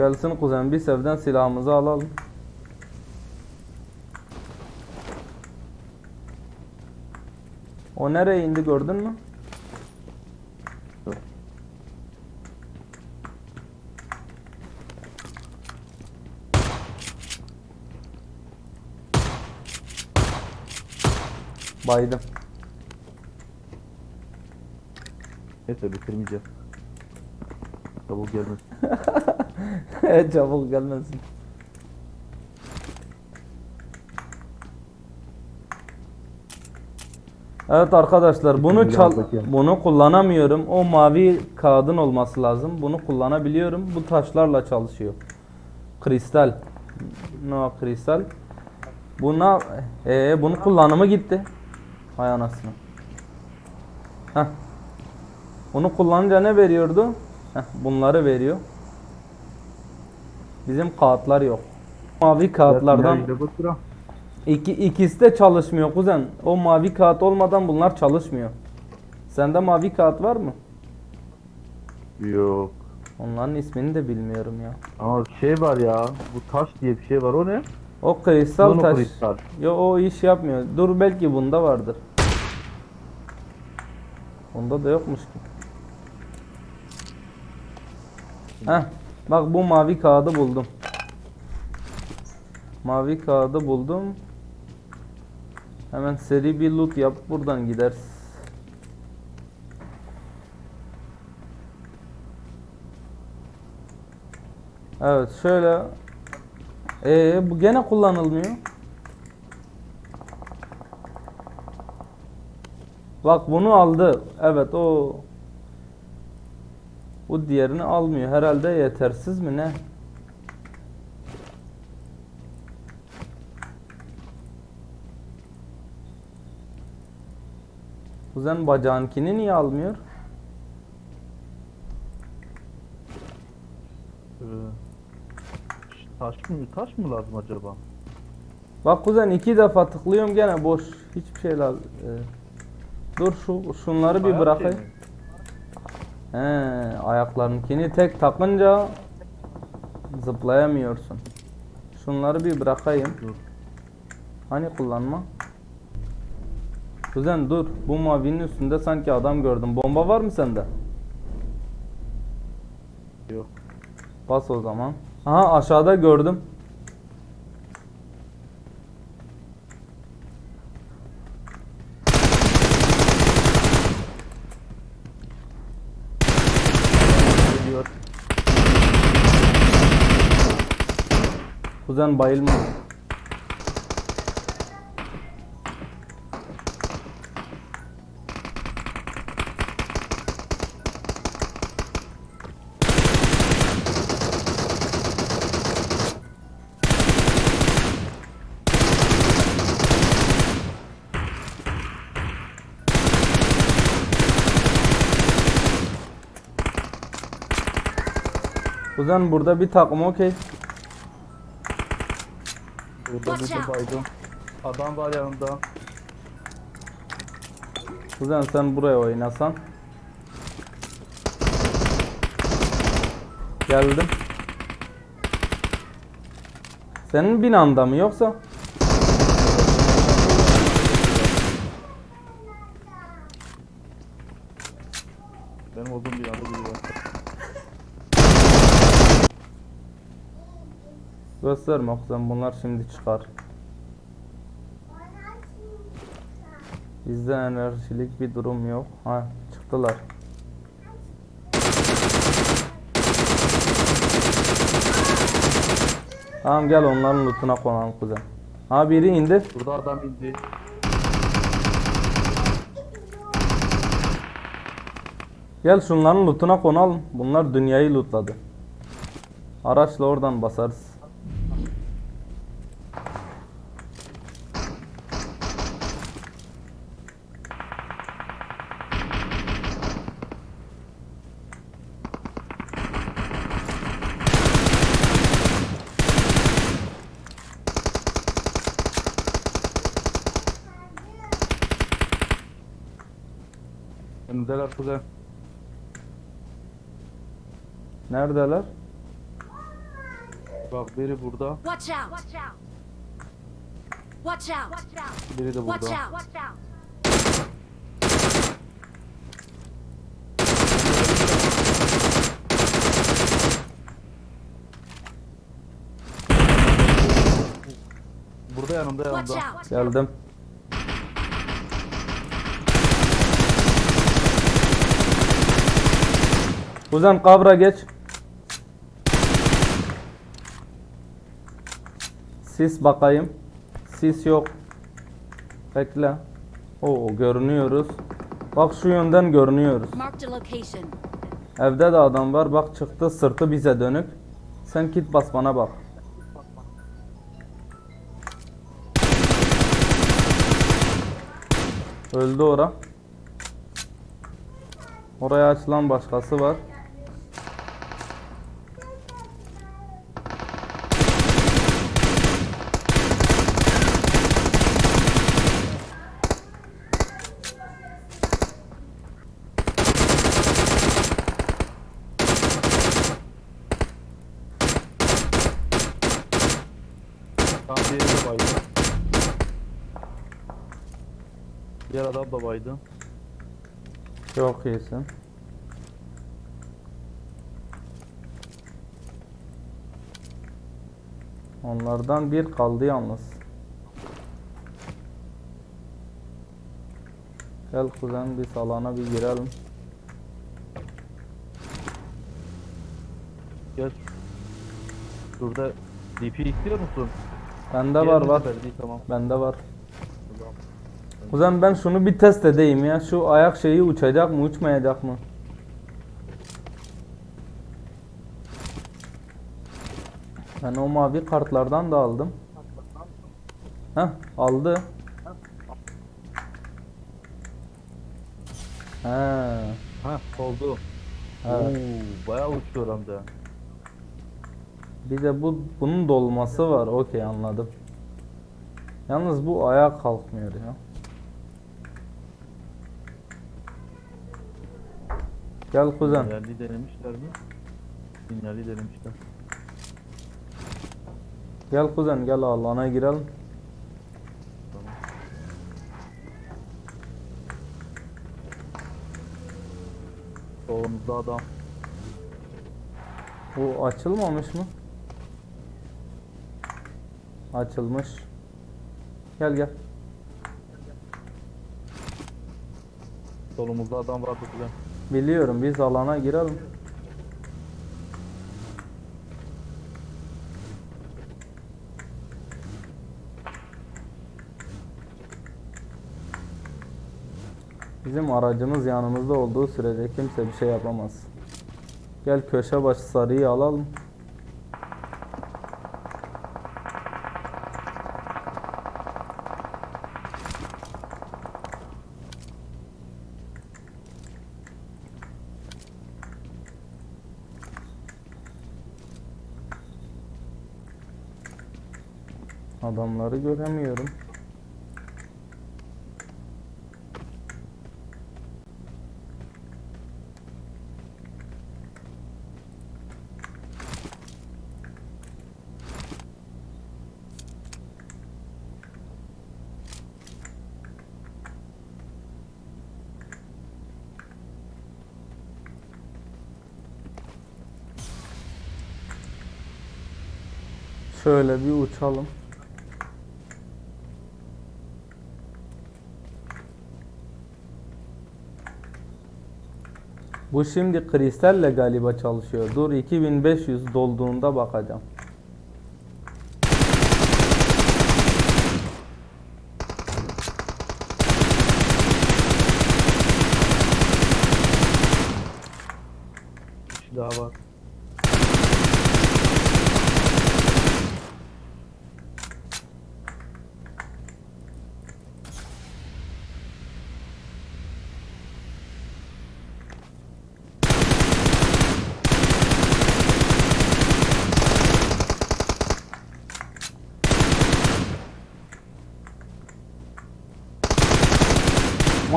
Gelsin kuzen bir sevden silahımızı alalım. O nereye indi gördün mü? Baydım. Neyse bitirmeyeceğim. Çabuk gelmesin. Çabuk gelmesin. Evet arkadaşlar bunu çal bunu kullanamıyorum. O mavi kağıdın olması lazım. Bunu kullanabiliyorum. Bu taşlarla çalışıyor. Kristal. No kristal. Buna ee, bunun kullanımı gitti. Hay anasını. Heh. Bunu kullanınca ne veriyordu? Heh, bunları veriyor. Bizim kağıtlar yok. Mavi kağıtlardan iki, ikisi de çalışmıyor kuzen. O mavi kağıt olmadan bunlar çalışmıyor. Sende mavi kağıt var mı? Yok. Onların ismini de bilmiyorum ya. Ama şey var ya. Bu taş diye bir şey var. O ne? O kristal Mono taş. kristal. Yo o iş yapmıyor. Dur belki bunda vardır. Bunda da yokmuş ki. Heh, bak bu mavi kağıdı buldum. Mavi kağıdı buldum. Hemen seri bir loot yap buradan gideriz. Evet şöyle ee, bu gene kullanılmıyor. Bak bunu aldı. Evet o bu diğerini almıyor. Herhalde yetersiz mi ne? Kuzen bacağınkini niye almıyor? Ee, taş mı? Taş mı lazım acaba? Bak kuzen iki defa tıklıyorum gene boş. Hiçbir şey lazım. Ee, dur şu şunları bir bırakayım. şey mi? He, ayaklarınkini tek takınca zıplayamıyorsun. Şunları bir bırakayım. Dur. Hani kullanma? Kuzen dur. Bu mavinin üstünde sanki adam gördüm. Bomba var mı sende? Yok. Bas o zaman. Aha aşağıda gördüm. Kuzen bayılma. Kuzen burada bir takım okey. Burada bir baydım. Adam var yanımda. Kuzen sen buraya oynasan. Geldim. Senin binanda mı yoksa? Benim olduğum bir yanda biri var. Gösterme kuzen bunlar şimdi çıkar. Bizde enerjilik bir durum yok. Ha çıktılar. Tamam gel onların lootuna konalım kuzen. Ha biri indi. Burada adam indi. Gel şunların lootuna konalım. Bunlar dünyayı lootladı. Araçla oradan basarız. Önümdeler kuzen. Neredeler? Bak biri burada, Watch out! Watch out! biri de Watch burada. out! Burada yanımda Watch yanımda. Geldim. Kuzen kabra geç. Sis bakayım. Sis yok. Bekle. Oo görünüyoruz. Bak şu yönden görünüyoruz. Evde de adam var. Bak çıktı sırtı bize dönük. Sen kit bas bana bak. Öldü ora. Oraya açılan başkası var. Tam diğeri de baydı. Diğer adam da baydı. Çok iyisin. Onlardan bir kaldı yalnız. Gel kuzen bir salana bir girelim. Gel. Şurada DP istiyor musun? Bende var var. verdi, Tamam. Bende var. Kuzen ben şunu bir test edeyim ya. Şu ayak şeyi uçacak mı uçmayacak mı? Ben o mavi kartlardan da aldım. Heh aldı. He. Ha oldu. Evet. Oo, bayağı uçuyor hem de. Bir de bu bunun dolması var. Okey anladım. Yalnız bu ayağa kalkmıyor ya. Gel kuzen. Sinyali denemişler mi? Sinyali denemişler. Gel kuzen gel alana girelim. Tamam. Solumuzda adam. Bu açılmamış mı? Açılmış. Gel gel. Solumuzda adam var burada. Biliyorum biz alana girelim. Bizim aracımız yanımızda olduğu sürece kimse bir şey yapamaz. Gel köşe başı sarıyı alalım. Adamları göremiyorum. Şöyle bir uçalım. Bu şimdi kristalle galiba çalışıyor. Dur 2500 dolduğunda bakacağım. Kişi daha var.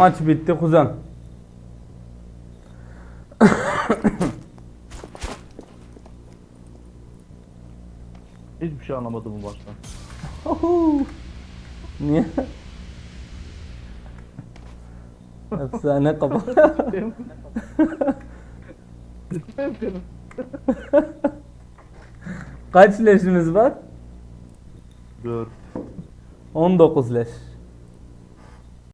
Maç bitti kuzen. Hiçbir şey anlamadım bu baştan. Niye? Efsane kafa. Kaç leşimiz var? Dur. 19 leş.